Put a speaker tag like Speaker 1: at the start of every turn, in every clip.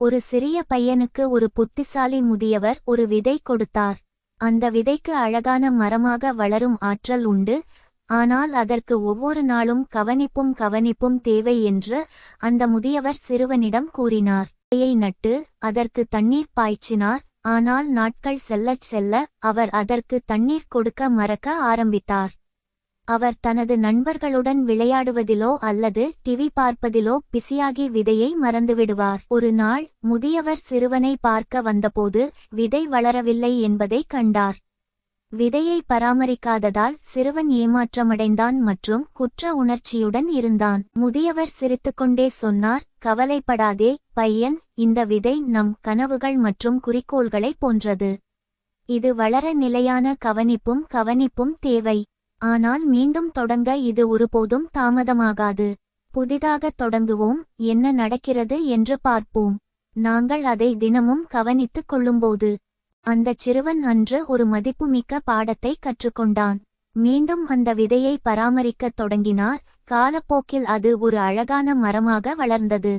Speaker 1: ஒரு சிறிய பையனுக்கு ஒரு புத்திசாலி முதியவர் ஒரு விதை கொடுத்தார். அந்த விதைக்கு அழகான மரமாக வளரும் ஆற்றல் உண்டு. ஆனால் அதற்கு ஒவ்வொரு நாளும் கவனிப்பும் கவனிப்பும் தேவை என்று அந்த முதியவர் சிறுவனிடம் கூறினார். விதையை நட்டு அதற்கு தண்ணீர் பாய்ச்சினார். ஆனால் நாட்கள் செல்லச் செல்ல அவர் அதற்கு தண்ணீர் கொடுக்க மறக்க ஆரம்பித்தார். அவர் தனது நண்பர்களுடன் விளையாடுவதிலோ அல்லது டிவி பார்ப்பதிலோ பிசியாகி விதையை மறந்துவிடுவார். ஒரு நாள் முதியவர் சிறுவனை பார்க்க வந்தபோது விதை வளரவில்லை என்பதை கண்டார். விதையை பராமரிக்காததால் சிறுவன் ஏமாற்றமடைந்தான் மற்றும் குற்ற உணர்ச்சியுடன் இருந்தான். முதியவர் சிரித்துக்கொண்டே சொன்னார் கவலைப்படாதே பையன் இந்த விதை நம் கனவுகள் மற்றும் குறிக்கோள்களை போன்றது. இது வளர நிலையான கவனிப்பும் கவனிப்பும் தேவை. ஆனால் மீண்டும் தொடங்க இது ஒருபோதும் தாமதமாகாது. புதிதாக தொடங்குவோம் என்ன நடக்கிறது என்று பார்ப்போம். நாங்கள் அதை தினமும் கவனித்துக் கொள்ளும்போது அந்தச் சிறுவன் அன்று ஒரு மதிப்புமிக்க பாடத்தை கற்றுக்கொண்டான். மீண்டும் அந்த விதையை பராமரிக்கத் தொடங்கினார். காலப்போக்கில் அது ஒரு அழகான மரமாக வளர்ந்தது.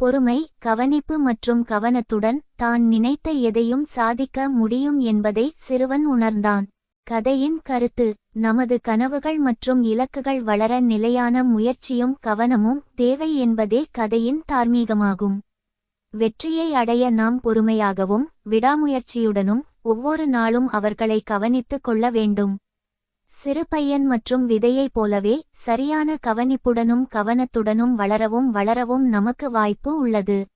Speaker 1: பொறுமை கவனிப்பு மற்றும் கவனத்துடன் தான் நினைத்த எதையும் சாதிக்க முடியும் என்பதை சிறுவன் உணர்ந்தான். கதையின் கருத்து நமது கனவுகள் மற்றும் இலக்குகள் வளர நிலையான முயற்சியும் கவனமும் தேவை என்பதே கதையின் தார்மீகமாகும். வெற்றியை அடைய நாம் பொறுமையாகவும் விடாமுயற்சியுடனும் ஒவ்வொரு நாளும் அவர்களை கவனித்துக் கொள்ள வேண்டும். சிறு பையன் மற்றும் விதையைப் போலவே சரியான கவனிப்புடனும் கவனத்துடனும் வளரவும் வளரவும் நமக்கு வாய்ப்பு உள்ளது.